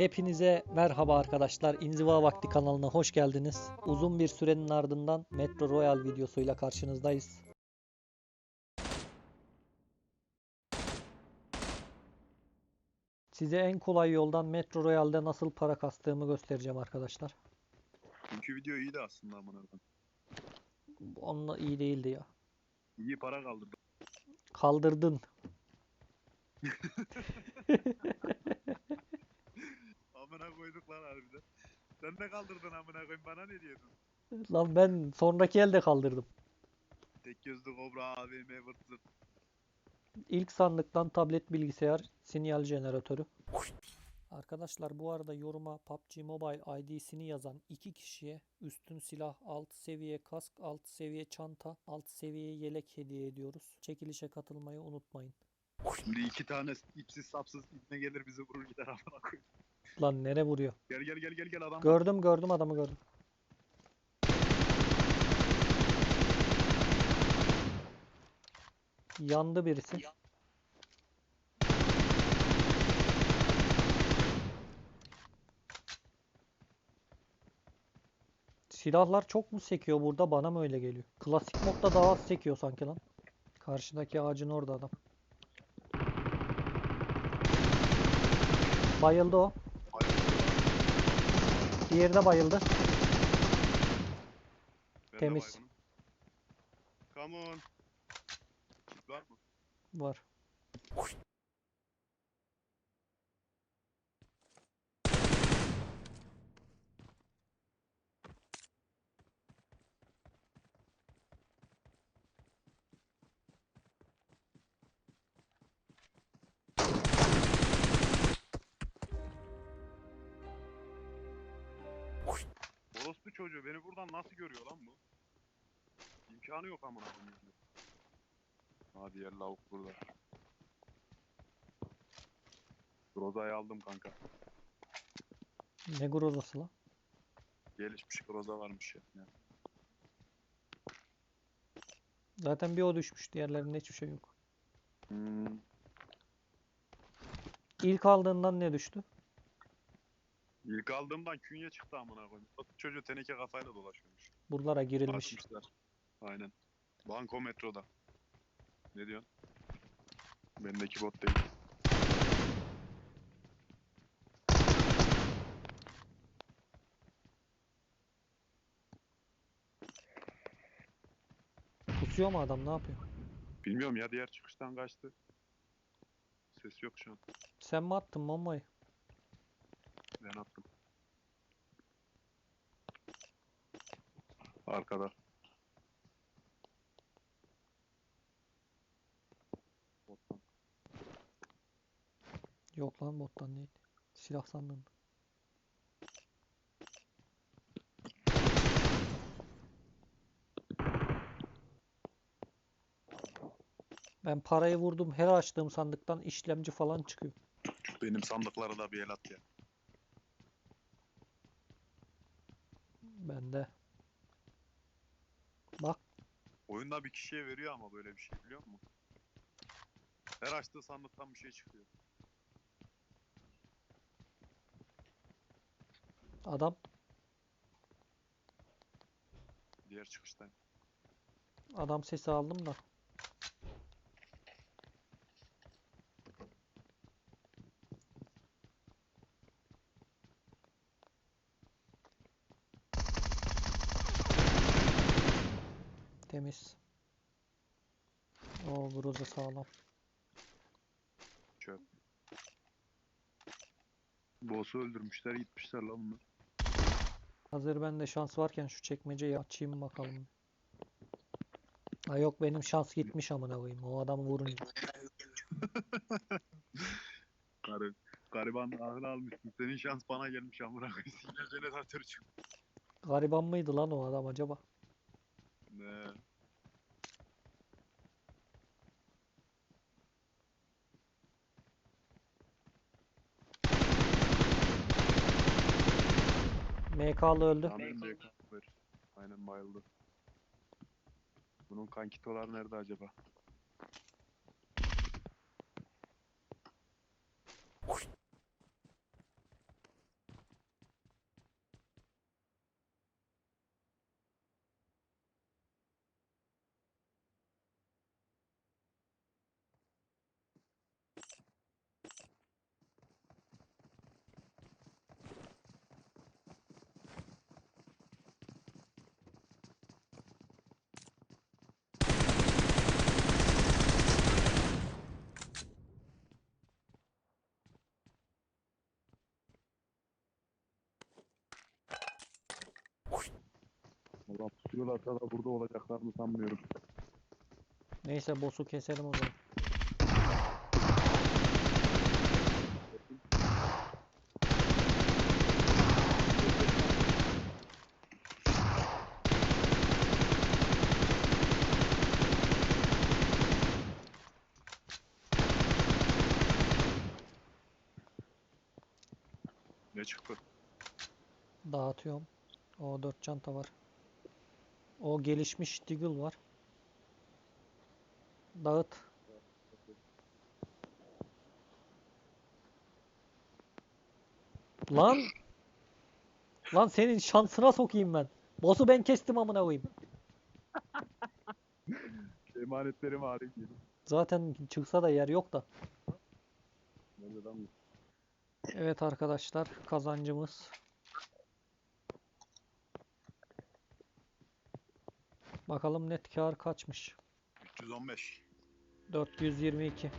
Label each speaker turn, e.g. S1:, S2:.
S1: Hepinize merhaba arkadaşlar. İnziva Vakti kanalına hoş geldiniz. Uzun bir sürenin ardından Metro Royal videosuyla karşınızdayız. Size en kolay yoldan Metro Royal'de nasıl para kastığımı göstereceğim arkadaşlar.
S2: Çünkü video iyiydi aslında amına.
S1: Onunla iyi değildi ya.
S2: İyi para kaldırdı.
S1: Kaldırdın.
S2: Lan harbiden. Sen de kaldırdın amına koyayım bana ne diyordun?
S1: Lan ben sonraki elde kaldırdım.
S2: Tek gözlü kobra AVM vırt zırt.
S1: İlk sandıktan tablet bilgisayar sinyal jeneratörü. Arkadaşlar bu arada yoruma PUBG Mobile ID'sini yazan iki kişiye üstün silah, alt seviye kask, alt seviye çanta, alt seviye yelek hediye ediyoruz. Çekilişe katılmayı unutmayın.
S2: Şimdi iki tane ipsiz sapsız ibne gelir bizi vurur gider amına koyayım.
S1: Lan nere vuruyor?
S2: Gel gel gel gel gel adam.
S1: Gördüm gördüm adamı gördüm. Yandı birisi. Silahlar çok mu sekiyor burada? Bana mı öyle geliyor? Klasik modda daha az sekiyor sanki lan. Karşıdaki ağacın orada adam. Bayıldı o. Diğeri de bayıldı.
S2: Ben de
S1: temiz.
S2: baygınım. Come on. Kit var mı?
S1: Var.
S2: Çocuğu beni buradan nasıl görüyor lan bu? İmkanı yok amına koyayım. Hadi yer lavuk burada. Groza'yı aldım kanka.
S1: Ne grozası lan?
S2: Gelişmiş Groza varmış ya. ya.
S1: Zaten bir o düşmüş. Diğerlerinde hiçbir şey yok.
S2: Hmm.
S1: İlk aldığından ne düştü?
S2: İlk aldığımdan künye çıktı amına koyayım. Çocuğu teneke kafayla dolaşıyormuş.
S1: Buralara girilmiş.
S2: Açmışlar. Aynen. Banko metroda. Ne diyorsun? Bendeki bot değil.
S1: Pusuyor mu adam? Ne yapıyor?
S2: Bilmiyorum ya diğer çıkıştan kaçtı. Ses yok şu an.
S1: Sen mi attın bombayı?
S2: Ben attım. Arkada. Bottan.
S1: Yok lan bottan değil. Silah sandım. Ben parayı vurdum. Her açtığım sandıktan işlemci falan çıkıyor.
S2: Benim sandıklara da bir el at ya.
S1: Bende. Bak
S2: Oyunda bir kişiye veriyor ama böyle bir şey biliyor musun? Her açtığı sandıktan bir şey çıkıyor.
S1: adam
S2: Diğer çıkıştan.
S1: adam sesi aldım da. Temiz. O groza sağlam.
S2: Çöp. Boss'u öldürmüşler gitmişler lan bunlar.
S1: Hazır bende şans varken şu çekmeceyi açayım bakalım. Ha yok benim şans gitmiş amına koyayım. O adamı vurunca.
S2: Garip. Gariban ahını almışsın. Senin şans bana gelmiş amına koyayım. Sinyal jeneratörü çıktı.
S1: Gariban mıydı lan o adam acaba?
S2: Ne?
S1: MK'lı öldü.
S2: Tahmin diye ver. Aynen bayıldı. Bunun kankitolar nerede acaba? Valla pusuyorlarsa da burada olacaklarını sanmıyorum.
S1: Neyse boss'u keselim o zaman.
S2: Ne çıktı?
S1: Dağıtıyorum. O 4 çanta var. O gelişmiş Deagle var. Dağıt. Lan! Lan senin şansına sokayım ben. Boss'u ben kestim amına koyayım.
S2: Emanetlerim hariç.
S1: Zaten çıksa da yer yok da. Evet arkadaşlar kazancımız. Bakalım net kar kaçmış.
S2: 315.
S1: 422.